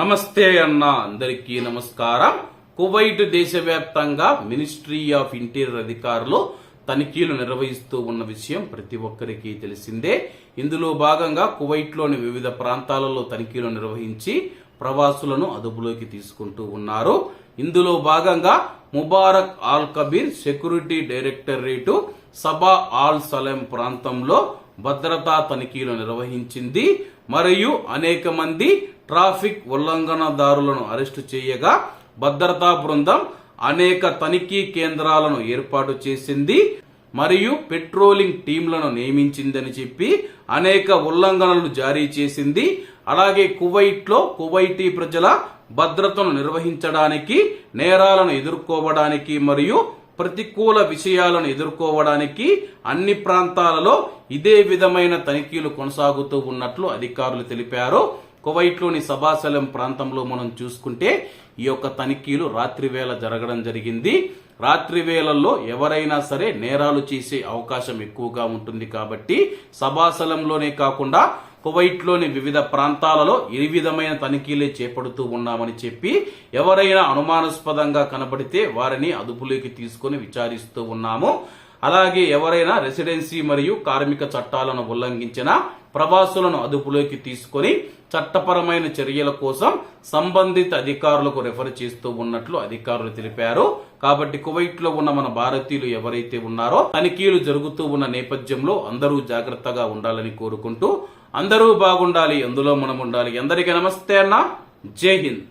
నమస్తే అన్న అందరికీ నమస్కారం. కువైట్ దేశవ్యాప్తంగా మినిస్ట్రీ ఆఫ్ ఇంటీరియర్ అధికారులు తనిఖీలు నిర్వహిస్తూ ఉన్న విషయం ప్రతి ఒక్కరికి తెలిసిందే. ఇందులో భాగంగా కువైట్లోని వివిధ ప్రాంతాలలో తనిఖీలు నిర్వహించి ప్రవాసులను అదుపులోకి తీసుకుంటూ ఉన్నారు. ఇందులో భాగంగా Mubarak Al Kabir security directorate Saba Al Salem ప్రాంతంలో భద్రతా తనిఖీలు నిర్వహించింది. మరియు అనేక మంది ట్రాఫిక్ ఉల్లంఘనదారులను అరెస్టు చేయగా భద్రతా బృందం అనేక తనిఖీ కేంద్రాలను ఏర్పాటు చేసింది. మరియు పెట్రోలింగ్ టీంలను నియమించిందని చెప్పి అనేక ఉల్లంఘనలు జారీ చేసింది. అలాగే కువైట్లో కువైటీ ప్రజల భద్రతను నిర్వహించడానికి నేరాలను ఎదుర్కోవడానికి మరియు ప్రతికూల విషయాలను ఎదుర్కోవడానికి అన్ని ప్రాంతాలలో ఇదే విధమైన తనిఖీలు కొనసాగుతూ ఉన్నట్లు అధికారులు తెలిపారు. కువైట్లోని సభాశలం ప్రాంతంలో మనం చూసుకుంటే ఈ యొక్క తనిఖీలు రాత్రి వేళ జరగడం జరిగింది. రాత్రి వేళల్లో ఎవరైనా సరే నేరాలు చేసే అవకాశం ఎక్కువగా ఉంటుంది కాబట్టి సభాశలంలోనే కాకుండా కువైట్లోని వివిధ ప్రాంతాలలో ఈ విధమైన తనిఖీలే చేపడుతూ ఉన్నామని చెప్పి ఎవరైనా అనుమానాస్పదంగా కనబడితే వారిని అదుపులోకి తీసుకొని విచారిస్తూ ఉన్నాము. అలాగే ఎవరైనా రెసిడెన్సీ మరియు కార్మిక చట్టాలను ఉల్లంఘించిన ప్రవాసులను అదుపులోకి తీసుకొని చట్టపరమైన చర్యల కోసం సంబంధిత అధికారులకు రెఫర్ చేస్తూ ఉన్నట్లు అధికారులు తెలిపారు. కాబట్టి కువైట్లో ఉన్న మన భారతీయులు ఎవరైతే ఉన్నారో తనిఖీలు జరుగుతూ ఉన్న నేపథ్యంలో అందరూ జాగ్రత్తగా ఉండాలని కోరుకుంటూ అందరూ బాగుండాలి అందులో మనం ఉండాలి అందరికీ నమస్తే అన్న. జై హింద్.